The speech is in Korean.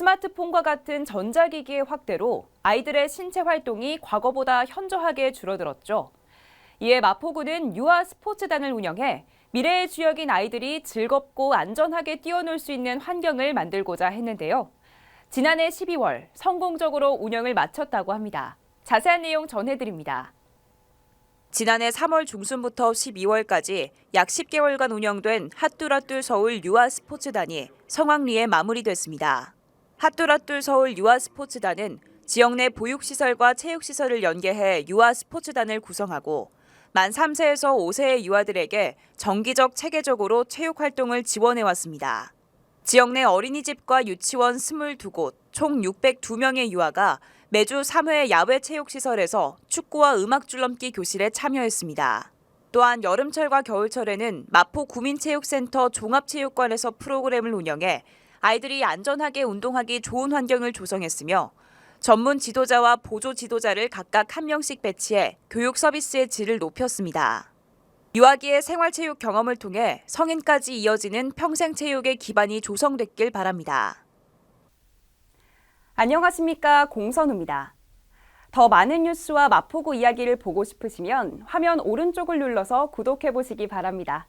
스마트폰과 같은 전자기기의 확대로 아이들의 신체 활동이 과거보다 현저하게 줄어들었죠. 이에 마포구는 유아 스포츠단을 운영해 미래의 주역인 아이들이 즐겁고 안전하게 뛰어놀 수 있는 환경을 만들고자 했는데요. 지난해 12월 성공적으로 운영을 마쳤다고 합니다. 자세한 내용 전해드립니다. 지난해 3월 중순부터 12월까지 약 10개월간 운영된 핫뚜라뚜 서울 유아 스포츠단이 성황리에 마무리됐습니다. 핫뚜라뚜 서울 유아 스포츠단은 지역 내 보육시설과 체육시설을 연계해 유아 스포츠단을 구성하고 만 3세에서 5세의 유아들에게 정기적 체계적으로 체육 활동을 지원해 왔습니다. 지역 내 어린이집과 유치원 22곳, 총 602명의 유아가 매주 3회 야외 체육시설에서 축구와 음악 줄넘기 교실에 참여했습니다. 또한 여름철과 겨울철에는 마포 구민체육센터 종합체육관에서 프로그램을 운영해 아이들이 안전하게 운동하기 좋은 환경을 조성했으며 전문 지도자와 보조 지도자를 각각 한 명씩 배치해 교육 서비스의 질을 높였습니다. 유아기의 생활체육 경험을 통해 성인까지 이어지는 평생체육의 기반이 조성됐길 바랍니다. 안녕하십니까 공선우입니다. 더 많은 뉴스와 마포구 이야기를 보고 싶으시면 화면 오른쪽을 눌러서 구독해 보시기 바랍니다.